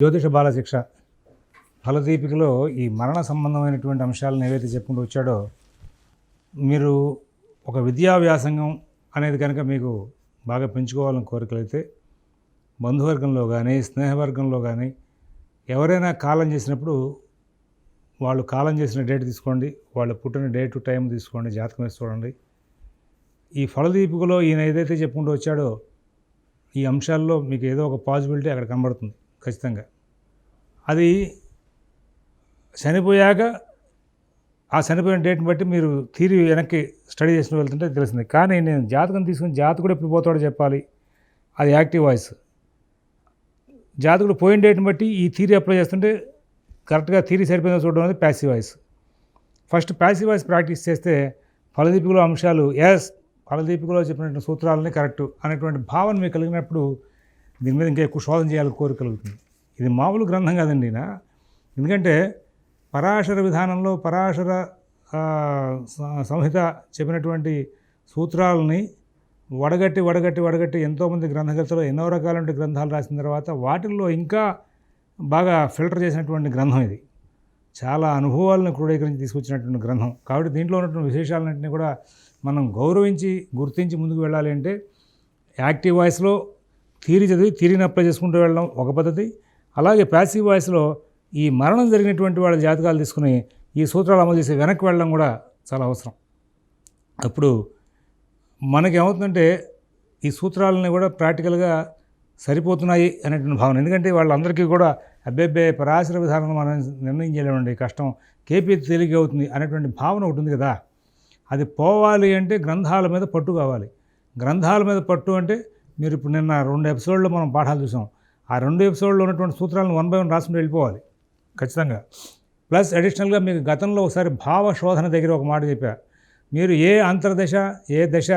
జ్యోతిష బాలశిక్ష ఫలదీపికలో ఈ మరణ సంబంధమైనటువంటి అంశాలను ఏవైతే చెప్పుకుంటూ వచ్చాడో మీరు ఒక విద్యా వ్యాసంగం అనేది కనుక మీకు బాగా పెంచుకోవాలని కోరికలైతే బంధువర్గంలో కానీ స్నేహవర్గంలో కానీ ఎవరైనా కాలం చేసినప్పుడు వాళ్ళు కాలం చేసిన డేట్ తీసుకోండి వాళ్ళు పుట్టిన డేట్ టైం తీసుకోండి జాతకం వేసి చూడండి. ఈ ఫలదీపికలో ఈయన ఏదైతే చెప్పుకుంటూ వచ్చాడో ఈ అంశాల్లో మీకు ఏదో ఒక పాసిబిలిటీ అక్కడ కనబడుతుంది. ఖచ్చితంగా. అది చనిపోయాక ఆ చనిపోయిన డేట్ని బట్టి మీరు తీరి వెనక్కి స్టడీ చేసిన వెళ్తుంటే తెలిసింది కానీ నేను జాతకం తీసుకుని జాతకుడు ఎప్పుడు పోతాడో చెప్పాలి. అది యాక్టివ్ వాయిస్. జాతకుడు పోయిన డేట్ని బట్టి ఈ థీరీ అప్లై చేస్తుంటే కరెక్ట్గా థీరీ సరిపోయిందో చూడడం అనేది passive voice first passive voice practice చేస్తే ఫలదీపికలో అంశాలు ఎస్ ఫలదీపికలో చెప్పినటువంటి సూత్రాలని కరెక్ట్ అనేటువంటి భావన మీకు కలిగినప్పుడు దీని మీద ఇంకా ఎక్కువ శోధన చేయాలని కోరిక కలుగుతుంది ఇది మామూలు గ్రంథం కాదండి నా ఎందుకంటే పరాశర విధానంలో పరాశర స- సంహిత చెప్పినటువంటి సూత్రాలని వడగట్టి వడగట్టి వడగట్టి ఎంతోమంది గ్రంథకర్తలు ఎన్నో రకాలైన గ్రంథాలు రాసిన తర్వాత వాటిల్లో ఇంకా బాగా ఫిల్టర్ చేసినటువంటి గ్రంథం ఇది. చాలా అనుభవాలను క్రోడీకరించి తీసుకొచ్చినటువంటి గ్రంథం. కాబట్టి దీంట్లో ఉన్నటువంటి విశేషాలన్నింటినీ కూడా మనం గౌరవించి గుర్తించి ముందుకు వెళ్ళాలి అంటే యాక్టివ్ వాయిస్లో థీరీ చదివి థీరీని అప్లై చేసుకుంటూ వెళ్ళడం ఒక పద్ధతి. అలాగే ప్యాసివ్ వాయిస్లో ఈ మరణం జరిగినటువంటి వాళ్ళ జాతకాలు తీసుకుని ఈ సూత్రాలు అమలు చేసి వెనక్కి వెళ్ళడం కూడా చాలా అవసరం. అప్పుడు మనకి ఏమవుతుందంటే ఈ సూత్రాలని కూడా ప్రాక్టికల్గా సరిపోతున్నాయి అనేటువంటి భావన. ఎందుకంటే వాళ్ళందరికీ కూడా అబ్బేబ్బే పరాశర విధానం మనం నిర్ణయం చేయలేమండి కష్టం. కేపీ తేలిక అవుతుంది అనేటువంటి భావన ఒకటి ఉంది కదా. అది పోవాలి అంటే గ్రంథాల మీద పట్టు కావాలి. గ్రంథాల మీద పట్టు అంటే మీరు ఇప్పుడు నిన్న రెండు ఎపిసోడ్లో మనం పాఠాలు చూసాం. ఆ రెండు ఎపిసోడ్లో ఉన్నటువంటి సూత్రాలను వన్ బై వన్ రాసుకుంటూ వెళ్ళిపోవాలి. ఖచ్చితంగా. ప్లస్ అడిషనల్గా మీకు గతంలో ఒకసారి భావ శోధన దగ్గర ఒక మాట చెప్పా. మీరు ఏ అంతర్దశ ఏ దశ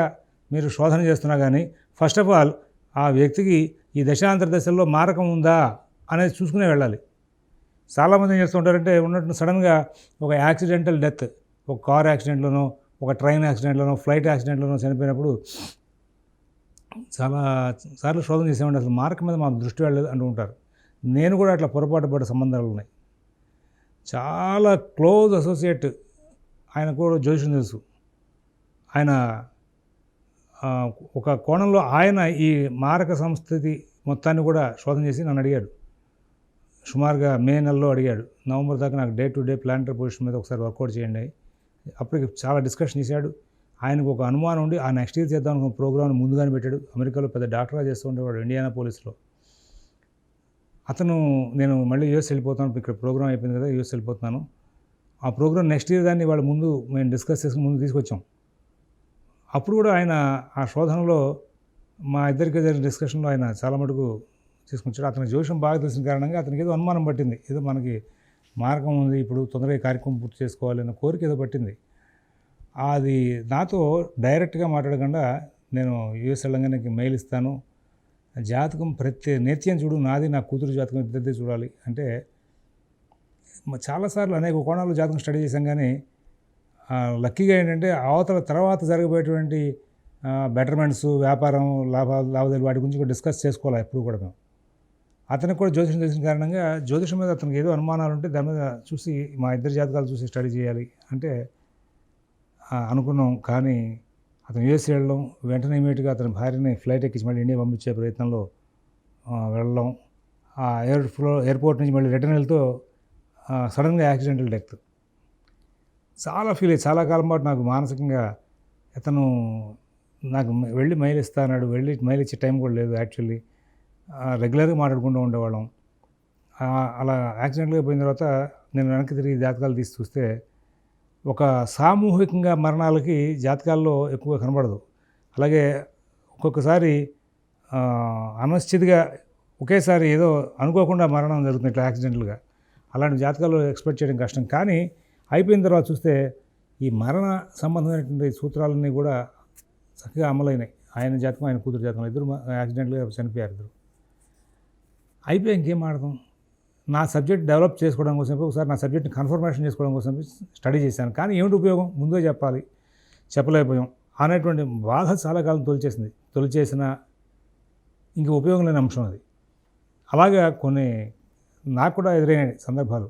మీరు శోధన చేస్తున్నా కానీ ఫస్ట్ ఆఫ్ ఆల్ ఆ వ్యక్తికి ఈ దశాంతర్దశల్లో మారకం ఉందా అనేది చూసుకునే వెళ్ళాలి. చాలామంది ఏం చేస్తుంటారంటే ఉన్నట్టు సడన్గా ఒక యాక్సిడెంటల్ డెత్ ఒక కార్ యాక్సిడెంట్లోనో ఒక ట్రైన్ యాక్సిడెంట్లోనో ఫ్లైట్ యాక్సిడెంట్లోనో చనిపోయినప్పుడు చాలా సార్లు శోధన చేసేవాడి అసలు మార్క్ మీద మా దృష్టి వెళ్ళలేదు అంటూ ఉంటారు నేను కూడా అట్లా పొరపాటు పడ్డ సంబంధాలు ఉన్నాయి. చాలా క్లోజ్ అసోసియేట్ ఆయన కూడా జ్యోతిషం తెలుసు. ఆయన ఒక కోణంలో ఆయన ఈ మారక సంస్థితి మొత్తాన్ని కూడా శోధన చేసి నన్ను అడిగాడు. సుమారుగా మే నెలలో అడిగాడు. నవంబర్ దాకా నాకు day to day planter position మీద ఒకసారి వర్కౌట్ చేయండి అప్పటికి చాలా డిస్కషన్ చేశాడు. ఆయనకు ఒక అనుమానం ఉండి ఆ నెక్స్ట్ ఇయర్ చేద్దాం అనుకున్న ప్రోగ్రామ్ ముందుగానే పెట్టాడు. అమెరికాలో పెద్ద డాక్టర్గా చేస్తూ ఉండేవాడు ఇండియానా పోలీస్లో. అతను నేను మళ్ళీ యూఎస్ వెళ్ళిపోతాను ఇక్కడ ప్రోగ్రామ్ అయిపోయింది కదా యూఎస్ వెళ్ళిపోతున్నాను. ఆ ప్రోగ్రామ్ నెక్స్ట్ ఇయర్ దాన్ని వాళ్ళ ముందు మేము డిస్కస్ చేసుకుని ముందు తీసుకొచ్చాం. అప్పుడు కూడా ఆయన ఆ శోధనలో మా ఇద్దరికి జరిగిన డిస్కషన్లో ఆయన చాలా మటుకు తీసుకొచ్చాడు. అతనికి జోషం బాగా తెలిసిన కారణంగా అతనికి ఏదో అనుమానం పట్టింది. ఏదో మనకి మార్గం ఉంది ఇప్పుడు తొందరగా కార్యక్రమం పూర్తి చేసుకోవాలి అన్న కోరిక ఏదో పట్టింది. అది నాతో డైరెక్ట్గా మాట్లాడకుండా నేను యూఎస్ వెళ్ళంగానే మెయిల్ ఇస్తాను. జాతకం ప్రతి నిత్యం చూడు నాది నా కూతురు జాతకం ఇద్దరిది చూడాలి. అంటే చాలాసార్లు అనేక కోణాలు జాతకం స్టడీ చేశాం కానీ లక్కీగా ఏంటంటే అవతల తర్వాత జరగబోయేటువంటి బెటర్మెంట్స్ వ్యాపారం లాభాలు లాభాలు వాటి గురించి కూడా డిస్కస్ చేసుకోవాలి ఎప్పుడు కూడా మేము. అతనికి కూడా జ్యోతిషం తెలిసిన కారణంగా జ్యోతిషం మీద అతనికి ఏదో అనుమానాలు ఉంటే దాని మీద చూసి మా ఇద్దరు జాతకాలు చూసి స్టడీ చేయాలి. అంటే అనుకున్నాం కానీ అతను యూఎస్ వెళ్ళడం వెంటనే ఇమీడియట్గా అతని భార్యని ఫ్లైట్ ఎక్కించి మళ్ళీ ఇండియా పంపించే ప్రయత్నంలో వెళ్ళడం. ఆ ఎయిర్ ఫ్లో ఎయిర్పోర్ట్ నుంచి మళ్ళీ రిటర్న్ వెళ్తూ సడన్గా యాక్సిడెంటల్ డెత్. చాలా ఫీల్ అయ్యి చాలా కాలం పాటు నాకు మానసికంగా ఇతను నాకు వెళ్ళి మైల్ ఇస్తాడు అన్నాడు. వెళ్ళి మైల్ ఇచ్చే టైం కూడా లేదు యాక్చువల్లీ. రెగ్యులర్గా మాట్లాడుకుంటూ ఉండేవాళ్ళం. అలా యాక్సిడెంట్గా పోయిన తర్వాత నేను వెనక్కి తిరిగి జాతకాలు తీసి చూస్తే ఒక సామూహికంగా మరణాలకి జాతకాల్లో ఎక్కువ కనబడదు. అలాగే ఒక్కొక్కసారి ఆ, అనిశ్చితిగా ఒకేసారి ఏదో అనుకోకుండా మరణం జరుగుతుంది ఇట్లా యాక్సిడెంట్లుగా. అలాంటి జాతకాలు ఎక్స్పెక్ట్ చేయడం కష్టం. కానీ అయిపోయిన తర్వాత చూస్తే ఈ మరణ సంబంధమైనటువంటి సూత్రాలన్నీ కూడా చక్కగా అమలైనాయి. ఆయన జాతకం ఆయన కూతురు జాతకం ఇద్దరు యాక్సిడెంట్గా చనిపోయారు ఇద్దరు. అయిపోయి ఇంకేం ఆడదాం నా సబ్జెక్ట్ డెవలప్ చేసుకోవడం కోసం ఒకసారి నా సబ్జెక్ట్ని కన్ఫర్మేషన్ చేసుకోవడం కోసం స్టడీ చేశాను. కానీ ఏమిటి ఉపయోగం? ముందే చెప్పాలి. చెప్పలేకపోయాం. అనేటువంటి బాధ చాలా కాలం తొలిచేసింది. తొలిచేసిన ఇంక ఉపయోగం లేని అంశం అది. అలాగా కొన్ని నాకు కూడా ఎదురైన సందర్భాలు.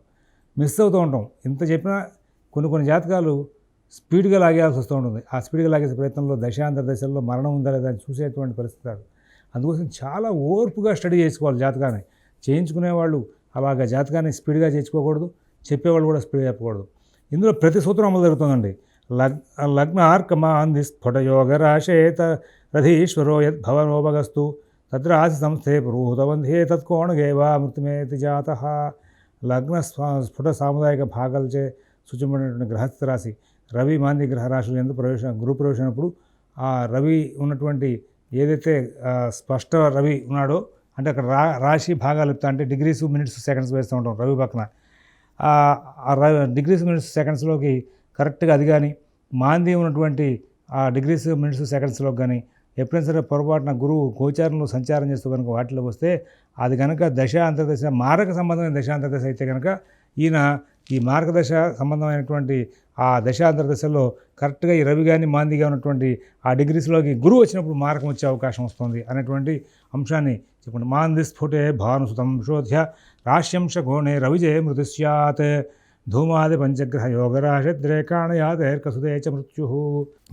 మిస్ అవుతూ ఉంటాం. ఇంత చెప్పినా కొన్ని కొన్ని జాతకాలు స్పీడ్గా లాగేయాల్సి వస్తూ ఉంటుంది. ఆ స్పీడ్గా లాగేసే ప్రయత్నంలో దశాంతర దశల్లో మరణం ఉందా లేదా అని చూసేటువంటి పరిస్థితి కాదు అందుకోసం చాలా ఓర్పుగా స్టడీ చేసుకోవాలి జాతకాన్ని. చేయించుకునే వాళ్ళు అలాగ జాతకాన్ని స్పీడ్గా చేర్చుకోకూడదు చెప్పేవాళ్ళు కూడా స్పీడ్గా చెప్పకూడదు. ఇందులో ప్రతి సూత్రం అమలు జరుగుతుందండి. లగ్ లగ్న ఆర్కమాంది స్ఫుటయోగ రాశేత రథీశ్వరో యద్భవనోపగస్తు తత్ర ఆసి సంస్థే పురూహతబంధే తత్కోణగేవా మృతిమేతి జాత. లగ్న స్ఫుట సాముదాయిక భాగాలచే సూచింపబడినటువంటి గ్రహస్థ రాశి రవి మాంది గ్రహ రాశులు ఎందుకు ప్రవేశ గురు ప్రవేశమైనప్పుడు ఆ రవి ఉన్నటువంటి ఏదైతే స్పష్ట రవి ఉన్నాడో అంటే అక్కడ రా రాశి భాగాలు చెప్తా అంటే డిగ్రీస్ మినిట్స్ సెకండ్స్ వేస్తూ ఉంటాం రవి పక్కన. డిగ్రీస్ మినిట్స్ సెకండ్స్లోకి కరెక్ట్గా అది కానీ మాంది ఉన్నటువంటి ఆ డిగ్రీస్ మినిట్స్ సెకండ్స్లోకి కానీ ఎప్పుడైనా సరే పొరపాటున గురువు గోచారంలో సంచారం చేస్తూ కనుక వాటిలోకి వస్తే అది కనుక దశ అంతర్దశ మారక సంబంధమైన దశ అంతర్దశ అయితే కనుక ఈయన ఈ మార్గదశ సంబంధమైనటువంటి ఆ దశాంతర్దశలో కరెక్ట్గా ఈ రవి కానీ మాందిగా ఉన్నటువంటి ఆ డిగ్రీస్లోకి గురువు వచ్చినప్పుడు మారకం వచ్చే అవకాశం వస్తుంది అనేటువంటి అంశాన్ని చెప్పండి. మాంది స్ఫుటే భానుసుతం శోధ్య రాశ్యంశ గోణే రవిజే మృతి స్యాత్. ధూమాది పంచగ్రహ యోగరాశద్రేకాణయాదేర్కసుదే చ మృత్యు.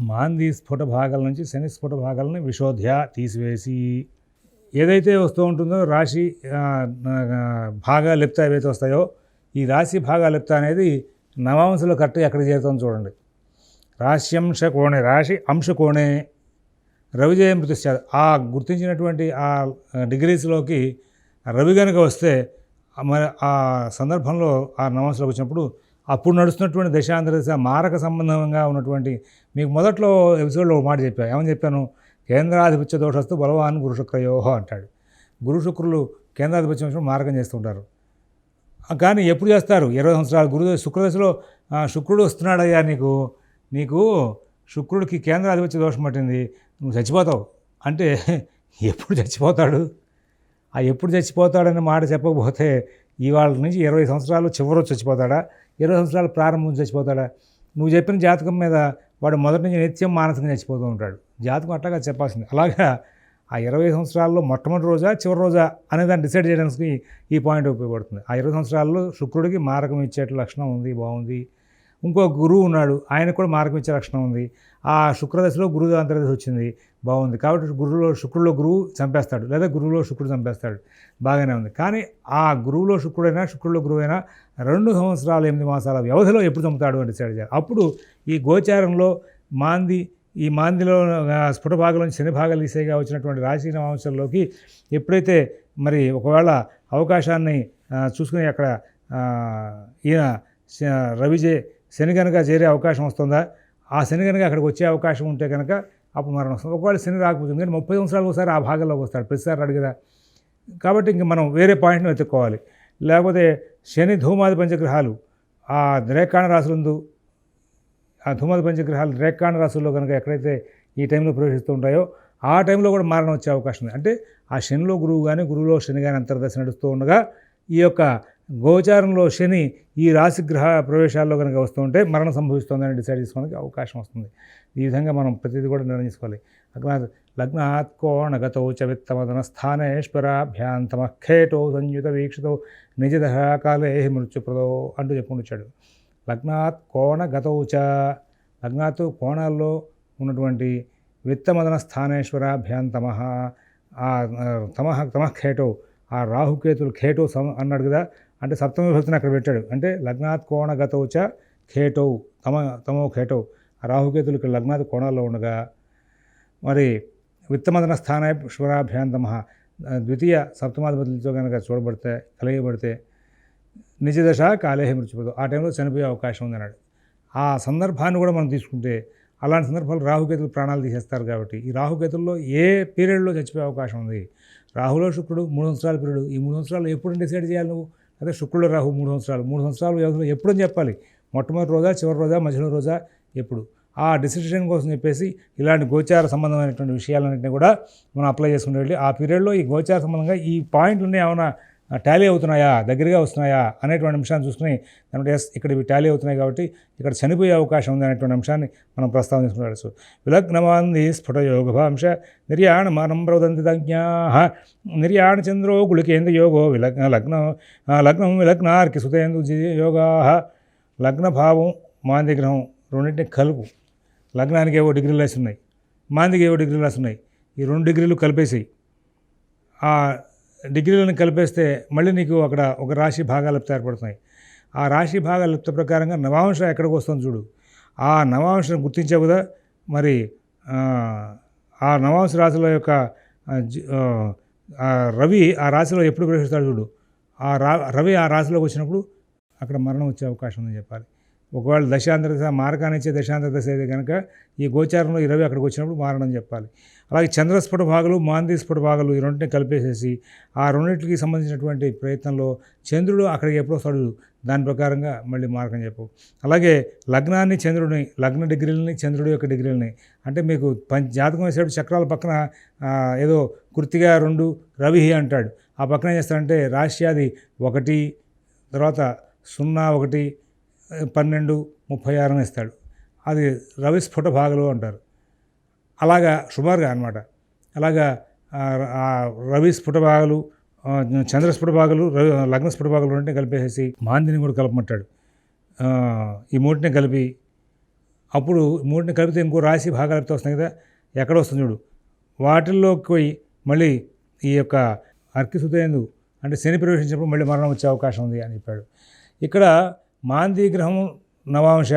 మాంది స్ఫుట భాగాల నుంచి శని స్ఫుట భాగాలను విశోధ్య తీసివేసి ఏదైతే వస్తూ ఉంటుందో రాశి ఆ, భాగాలు లెప్త ఏవైతే వస్తాయో ఈ రాశి భాగాలు లెప్త అనేది నవాంశలో కరెక్ట్గా ఎక్కడ చేరుతుందో చూడండి. రాశ్యంశ కోణే రాశి అంశ కోణే రవిజయ మృతి ఆ గుర్తించినటువంటి ఆ డిగ్రీస్లోకి రవి కనుక వస్తే ఆ మరి ఆ సందర్భంలో ఆ నవాంశలోకి వచ్చినప్పుడు అప్పుడు నడుస్తున్నటువంటి దశాంతర దశ మారక సంబంధంగా ఉన్నటువంటి మీకు మొదట్లో ఎపిసోడ్లో ఒక మాట చెప్పాను. ఏమని చెప్పాను? కేంద్రాధిపత్య దోషస్తు బలవాన్ గురు శుక్రయోహ అంటాడు. గురు శుక్రులు కేంద్రాధిపత్యం వచ్చినప్పుడు మారకం చేస్తుంటారు కానీ ఎప్పుడు చేస్తారు? ఇరవై సంవత్సరాలు గురు శుక్రదశలో శుక్రుడు వస్తున్నాడయ్యా నీకు. నీకు శుక్రుడికి కేంద్రాధిపత్య దోషం పట్టింది. నువ్వు చచ్చిపోతావు. అంటే ఎప్పుడు చచ్చిపోతాడు? ఆ ఎప్పుడు చచ్చిపోతాడనే మాట చెప్పకపోతే ఇవాళ నుంచి ఇరవై సంవత్సరాలు చివరి చచ్చిపోతాడా? ఇరవై సంవత్సరాలు ప్రారంభం చచ్చిపోతాడా? నువ్వు చెప్పిన జాతకం మీద వాడు మొదటి నుంచి నిత్యం మానసికంగా చచ్చిపోతూ ఉంటాడు. జాతకం అట్లాగా చెప్పాల్సింది. అలాగా ఆ ఇరవై సంవత్సరాల్లో మొట్టమొదటి రోజా చివరి రోజా అనే దాన్ని డిసైడ్ చేయడానికి ఈ పాయింట్ ఉపయోగపడుతుంది. ఆ ఇరవై సంవత్సరాల్లో శుక్రుడికి మారకం ఇచ్చేట లక్షణం ఉంది బాగుంది. ఇంకో గురువు ఉన్నాడు ఆయన కూడా మార్గం ఇచ్చే లక్షణం ఉంది. ఆ శుక్రదశలో గురువు అంతర్దశ వచ్చింది. బాగుంది. కాబట్టి గురువులో శుక్రుడిలో గురువు చంపేస్తాడు. లేదా గురువులో శుక్రుడు చంపేస్తాడు. బాగానే ఉంది. కానీ ఆ గురువులో శుక్రుడైనా శుక్రుడిలో గురువు అయినా రెండు సంవత్సరాలు ఎనిమిది మాసాల వ్యవధిలో ఎప్పుడు చంపుతాడు అని డిసైడ్ చేయాలి అప్పుడు ఈ గోచారంలో మాంది ఈ మాందిలో స్ఫుట భాగంలో శని భాగాలు తీసేగా వచ్చినటువంటి రాశి నవాంశాల్లోకి ఎప్పుడైతే మరి ఒకవేళ అవకాశాన్ని చూసుకుని అక్కడ ఈయన రవిజే శని కనుక చేరే అవకాశం వస్తుందా? ఆ శని కనుక అక్కడికి వచ్చే అవకాశం ఉంటే కనుక అప్పుడు మరణం వస్తుంది. ఒకవేళ శని రాకపోతుంది ఎందుకంటే ముప్పై సంవత్సరాలు ఒకసారి ఆ భాగంలోకి వస్తాడు. ప్రతిసారి రాడు కదా. కాబట్టి ఇంక మనం వేరే పాయింట్ని వెతుక్కోవాలి. లేకపోతే శని ధూమాది పంచగ్రహాలు ఆ రేఖాణ రాశులందు ఆ ధూమాది పంచగ్రహాలు రేఖాణ రాశుల్లో కనుక ఎక్కడైతే ఈ టైంలో ప్రవేశిస్తూ ఉంటాయో ఆ టైంలో కూడా మరణం వచ్చే అవకాశం ఉంది. అంటే ఆ శనిలో గురువు కానీ గురువులో శని కానీ అంతర్దశ నడుస్తూ ఉండగా ఈ యొక్క గోచారంలో శని ఈ రాశిగ్రహ ప్రవేశాల్లో కనుక వస్తుంటే మరణం సంభవిస్తుందని డిసైడ్ చేసుకోవడానికి అవకాశం వస్తుంది. ఈ విధంగా మనం ప్రతిదీ కూడా నిర్ణయించుకోవాలి లగ్నాత్ లగ్నాత్ కోణగతో చ విత్తమదన స్థానేశ్వరాభ్యాంతమ సంయుత వీక్షతో నిజద కాలే మృత్యుప్రదో అంటూ చెప్పుకుని వచ్చాడు లగ్నాత్ కోణగతో చ లగ్నాత్ కోణాల్లో ఉన్నటువంటి విత్తమదన స్థానేశ్వరాభ్యాంతమ ఆ తమహ తమఃఖేటో ఆ రాహుకేతులు ఖేటో సం అన్నాడు కదా అంటే సప్తమ విభక్తిని అక్కడ పెట్టాడు. అంటే లగ్నాత్ కోణగతౌ చ ఖేటౌ తమ తమో ఖేటౌ. రాహుకేతులు ఇక్కడ లగ్నాత్ కోణాల్లో ఉండగా మరి విత్తమదన స్థానేశ్వరాభ్యాంతమ ద్వితీయ సప్తమాధిపతులతో కనుక చూడబడితే కలియబడితే నిజదశ కాలేహ మృత్యుపదు. ఆ టైంలో చనిపోయే అవకాశం ఉంది అన్నాడు ఆ సందర్భాన్ని కూడా మనం తీసుకుంటే అలాంటి సందర్భాలు రాహుకేతులు ప్రాణాలు తీసేస్తారు కాబట్టి ఈ రాహుకేతుల్లో ఏ పీరియడ్లో చచ్చిపోయే అవకాశం ఉంది? రాహులో శుక్రుడు మూడు సంవత్సరాల పీరియడ్. ఈ మూడు సంవత్సరాలు ఎప్పుడు డిసైడ్ చేయాలి నువ్వు? అదే శుక్రుడు రాహు మూడు సంవత్సరాలు. మూడు సంవత్సరాలు వ్యవధిలో ఎప్పుడని చెప్పాలి? మొట్టమొదటి రోజా చివరి రోజా మధ్యలో రోజా ఎప్పుడు? ఆ డిసిషన్ కోసం చెప్పేసి ఇలాంటి గోచార సంబంధమైనటువంటి విషయాలన్నింటినీ కూడా మనం అప్లై చేసుకునే వెళ్ళి ఆ పీరియడ్లో ఈ గోచార సంబంధంగా ఈ పాయింట్లన్నీ ఏమైనా టాలీ అవుతున్నాయా? దగ్గరగా వస్తున్నాయా? అనేటువంటి అంశాన్ని చూసుకుని ఎస్ ఇక్కడ ఇవి టాలీ అవుతున్నాయి కాబట్టి ఇక్కడ చనిపోయే అవకాశం ఉంది అనేటువంటి అంశాన్ని మనం ప్రస్తావన చేసుకుంటాడు విలగ్నమాంది స్ఫుట యోగభాంశ నిర్యాణ మనం ప్రవదంతి నిర్యాణ చంద్రో గుళికేంద్ర యోగో విలగ్న లగ్నం లగ్నం విలగ్నార్కి సుతేందు యోగా లగ్నభావం మాంది గ్రహం రెండింటిని కలుపు. లగ్నానికి ఏవో డిగ్రీలు రాసి ఉన్నాయి మాందికి ఏవో డిగ్రీలు రాసి ఉన్నాయి. ఈ రెండు డిగ్రీలు కలిపేసి డిగ్రీలను కలిపేస్తే మళ్ళీ నీకు అక్కడ ఒక రాశి భాగాలు ఏర్పడుతున్నాయి. ఆ రాశి భాగాల లిప్త ప్రకారంగా నవాంశ ఎక్కడికి వస్తుంది చూడు. ఆ నవాంశను గుర్తించావు కదా? మరి ఆ, నవాంశ రాశుల యొక్క రవి ఆ రాశిలో ఎప్పుడు ప్రవేశిస్తాడు చూడు. ఆ రా రవి ఆ రాశిలోకి వచ్చినప్పుడు అక్కడ మరణం వచ్చే అవకాశం ఉందని చెప్పాలి. ఒకవేళ దశాంతర దశ మార్గానిచ్చే దశాంతర దశ అయితే కనుక ఈ గోచారంలో ఇరవై అక్కడికి వచ్చినప్పుడు మారణం చెప్పాలి. అలాగే చంద్రస్ఫుట భాగాలు మాంది స్ఫుట భాగాలు ఈ రెండింటిని కలిపేసేసి ఆ రెండింటికి సంబంధించినటువంటి ప్రయత్నంలో చంద్రుడు అక్కడికి ఎప్పుడో వస్తాడు? దాని ప్రకారంగా మళ్ళీ మార్గం చెప్పు. అలాగే లగ్నాన్ని చంద్రుడిని లగ్న డిగ్రీలని చంద్రుడి యొక్క డిగ్రీలని అంటే మీకు పంచ జాతకం వేసేటప్పుడు చక్రాల పక్కన ఏదో కృతిగా రెండు రవి అంటాడు. ఆ పక్కన ఏం చేస్తాడంటే రాశ్యాది ఒకటి తర్వాత సున్నా ఒకటి పన్నెండు ముప్పై ఆరున ఇస్తాడు. అది రవి స్ఫుట భాగాలు అంటారు. అలాగా సుమారుగా అనమాట అలాగా రవి స్ఫుట భాగలు చంద్ర స్ఫుట భాగాలు రవి లగ్న స్ఫుట భాగాలు రెండింటిని కలిపేసేసి మాందిని కూడా కలపమంటాడు. ఈ మూటిని కలిపి అప్పుడు ఈ మూటిని కలిపితే ఇంకో రాశి భాగాలతో వస్తుంది కదా ఎక్కడ వస్తుంది చూడు. వాటిల్లోకి పోయి మళ్ళీ ఈ యొక్క అర్కిసుతేందు అంటే శని ప్రవేశించినప్పుడు మళ్ళీ మరణం వచ్చే అవకాశం ఉంది అని చెప్పాడు. ఇక్కడ మాందిగ్రహము నవాంశ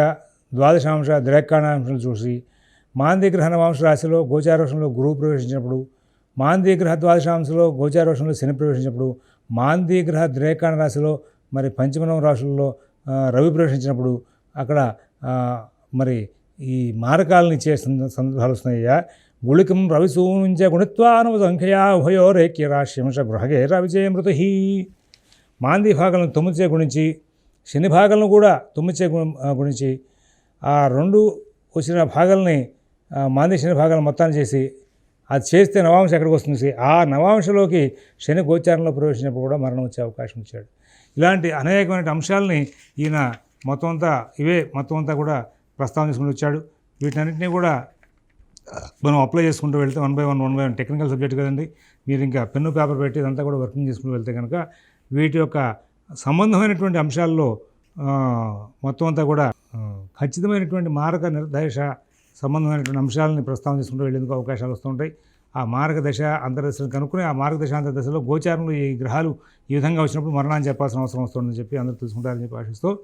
ద్వాదశాంశ ద్రేకాణాంశాలు చూసి మాందిగ్రహ నవాంశ రాశిలో గోచారోషంలో గురువు ప్రవేశించినప్పుడు మాందిగ్రహ ద్వాదశాంశలో గోచారోషంలో శని ప్రవేశించినప్పుడు మాందిగ్రహ ద్రేకాణ రాశిలో మరి పంచమనం రాశుల్లో రవి ప్రవేశించినప్పుడు అక్కడ మరి ఈ మారకాలను ఇచ్చే సంద- సందర్భాలు వస్తున్నాయ్యా. గుళికం రవిసూనుంచ గుణిత్వానవ సంఖ్యయా ఉభయోరేక్య రాశ్యంశ గృహగే రవిజయ మృతి మాంది భాగాలను తొమ్మిదిచే గుణించి శని భాగాలను కూడా తుమ్మిచ్చే గురించి ఆ, రెండు వచ్చిన భాగాలని మాంది శని భాగాలను మొత్తాన్ని చేసి అది చేస్తే నవాంశ ఎక్కడికి వస్తుంది ఆ నవాంశలోకి శని గోచారంలో ప్రవేశించినప్పుడు కూడా మరణం వచ్చే అవకాశం ఇచ్చాడు. ఇలాంటి అనేకమైన అంశాలని ఈయన మొత్తం అంతా ఇవే మొత్తం అంతా కూడా ప్రస్తావన చేసుకుని వచ్చాడు. వీటన్నిటినీ కూడా మనం అప్లై చేసుకుంటూ వెళ్తే one by one one by one technical subject కదండి. మీరు ఇంకా పెన్ను పేపర్ పెట్టి ఇదంతా కూడా వర్కింగ్ చేసుకుంటూ వెళ్తే కనుక వీటి యొక్క సంబంధమైనటువంటి అంశాల్లో మొత్తం అంతా కూడా ఖచ్చితమైనటువంటి మారక నిర్దేశ సంబంధమైనటువంటి అంశాలని ప్రస్తావన చేసుకుంటూ వెళ్ళేందుకు అవకాశాలు వస్తుంటాయి ఆ మార్గదశ దశ కనుక్కుని ఆ మార్గదశ అంతర్దశలో గోచారంలో ఈ గ్రహాలు ఈ విధంగా వచ్చినప్పుడు మరణాన్ని చెప్పాల్సిన అవసరం వస్తుందని చెప్పి అందరూ తెలుసుకుంటారని చెప్పి ఆశిస్తూ